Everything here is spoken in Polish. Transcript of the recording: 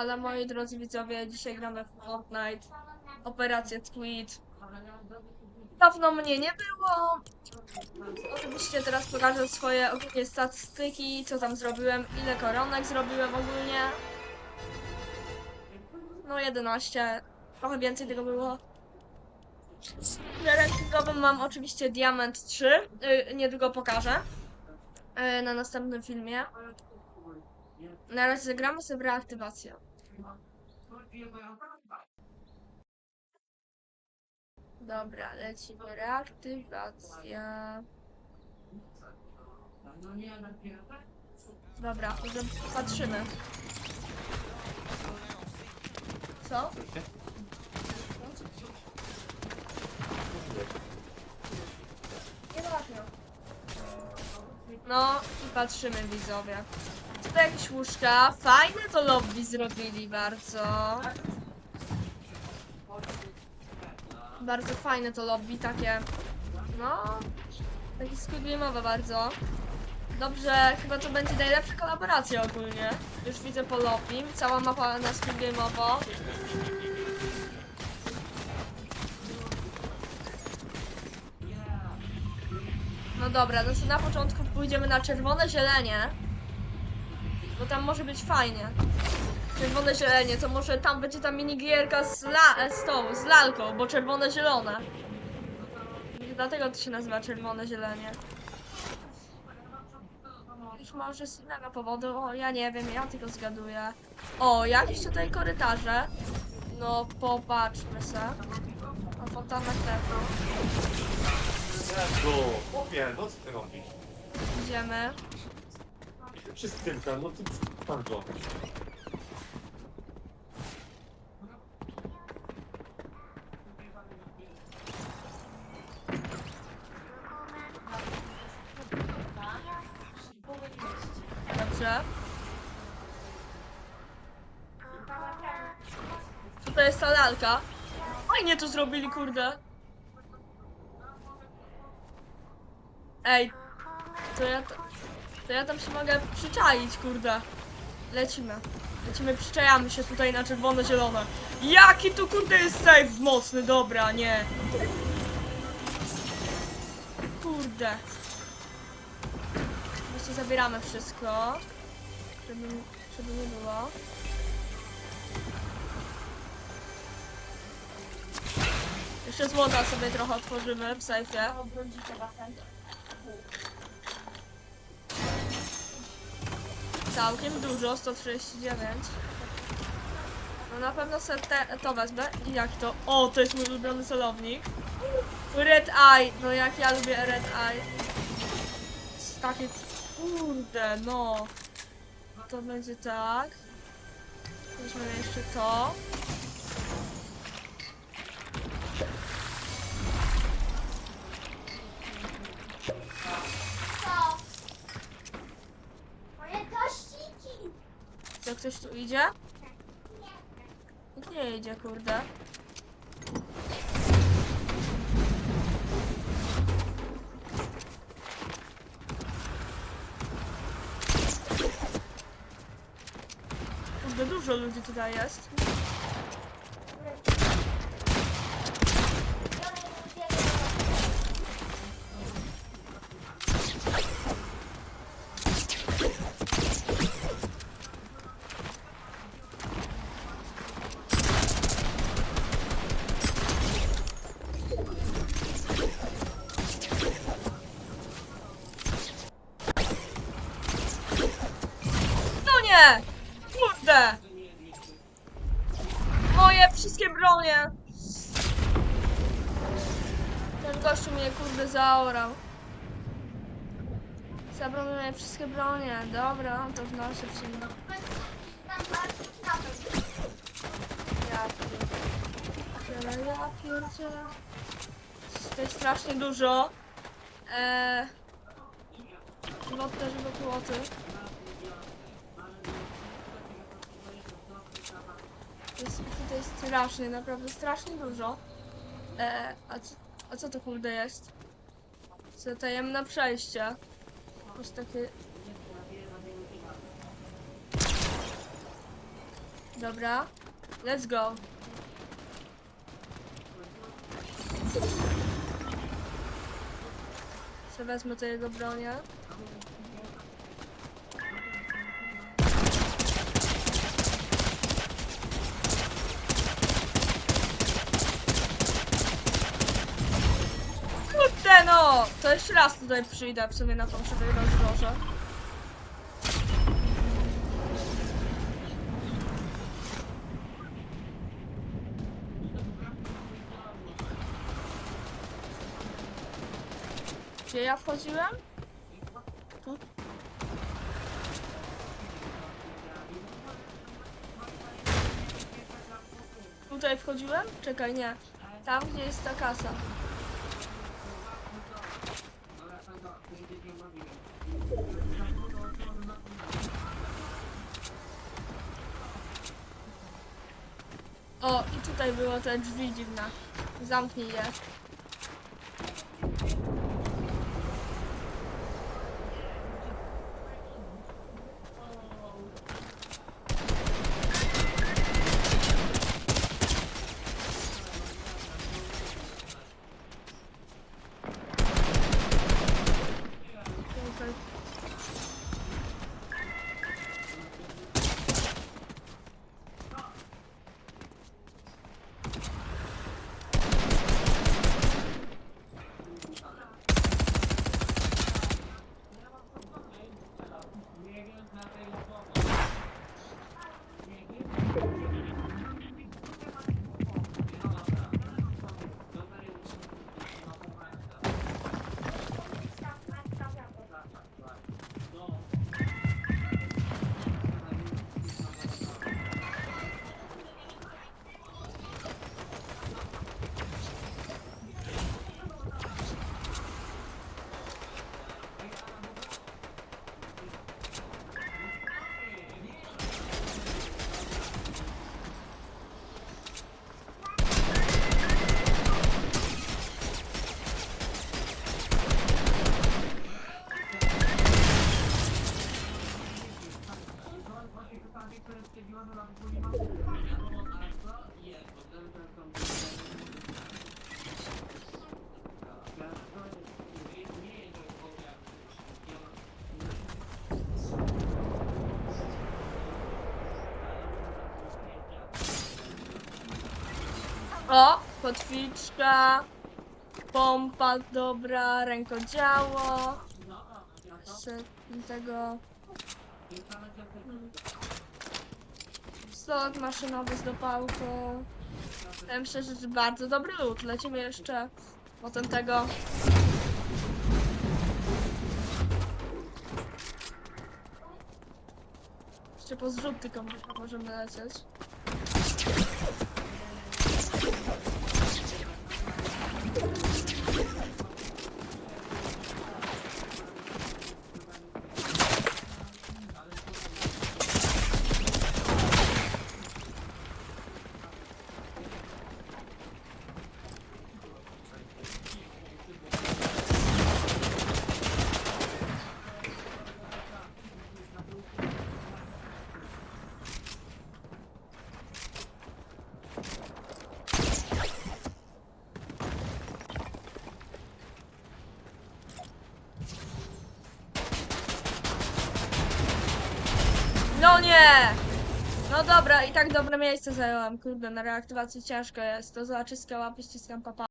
Ale moi drodzy widzowie, dzisiaj gramy w Fortnite. Operację Tweet. Dawno mnie nie było. Oczywiście teraz pokażę swoje ogólnie statystyki, co tam zrobiłem, ile koronek zrobiłem ogólnie. No 11, trochę więcej tego było. Na rankingowym mam oczywiście Diament 3, yy, niedługo pokażę. Yy, na następnym filmie. Na razie zagramy sobie reaktywację. Dobra, lecimy reaktywacja. Dobra, patrzymy. Co? Nieważne. No i patrzymy widzowie. Jakieś łóżka. Fajne to lobby zrobili bardzo. Bardzo fajne to lobby, takie. No. Takie skrzydłowe bardzo. Dobrze, chyba to będzie najlepsza kolaboracja ogólnie. Już widzę po lobby. Cała mapa na skrzydłowo. No dobra, no to na początku pójdziemy na czerwone zielenie. Bo tam może być fajnie. Czerwone zielenie, to może tam będzie ta minigierka z, la z tą, z lalką, bo czerwone zielone. Dlatego to się nazywa czerwone zielenie. Już może z innego powodu, o ja nie wiem, ja tylko zgaduję. O, jakieś tutaj korytarze. No popatrzmy se. O, fontanna krewu. Jezu, chłopie, no co ty robisz? Idziemy. Tylko, no ty bardzo. Tutaj jest ta lalka. Fajnie to zrobili, kurde. Ej, to ja, to, ja tam się mogę przyczaić, kurde. Lecimy. Lecimy, przyczajamy się tutaj na czerwone-zielone. Jaki tu, kurde, jest safe mocny, dobra, nie. Kurde. Jeszcze zabieramy wszystko. Żeby, żeby nie było. Jeszcze złota sobie trochę otworzymy w sejfie. Całkiem dużo, 139. No na pewno sobie to wezmę. I jak to? O, to jest mój ulubiony celownik. Red Eye. No jak ja lubię Red Eye. Takie kurde, no. To będzie tak. Weźmiemy jeszcze to. Ktoś tu idzie? Nie idzie, kurde. Kurde, dużo ludzi tutaj jest. Moje wszystkie bronie! Ten gościu mnie kurde zaorał. Zabrał moje wszystkie bronie. Dobra, to wnoszę przyjmę. Ja pierdzielę, ja. To jest strasznie dużo. Eee... Żywotne żywopłoty. Jest tutaj strasznie, naprawdę strasznie dużo. E, a, co, a co to kurde jest? Co tajemne przejście? Jakieś takie... Dobra. Let's go. Co wezmę to jego bronię. To jeszcze raz tutaj przyjdę w sumie na tą sobie rozłożę. Gdzie ja wchodziłem? Tu? Tutaj wchodziłem? Czekaj, nie. Tam, gdzie jest ta kasa. O, i tutaj było te drzwi dziwne. Zamknij je. O, kotwiczka, pompa, dobra, rękodziało. Jeszcze tego. Slot maszynowy z dopałką. Ja myślę, że bardzo dobry lód. Lecimy jeszcze potem tego. Jeszcze po zrzut tylko możemy lecieć. Nie! No dobra, i tak dobre miejsce zająłem. Kurde, na reaktywację ciężko jest. To zobaczy skała, ściskam papa.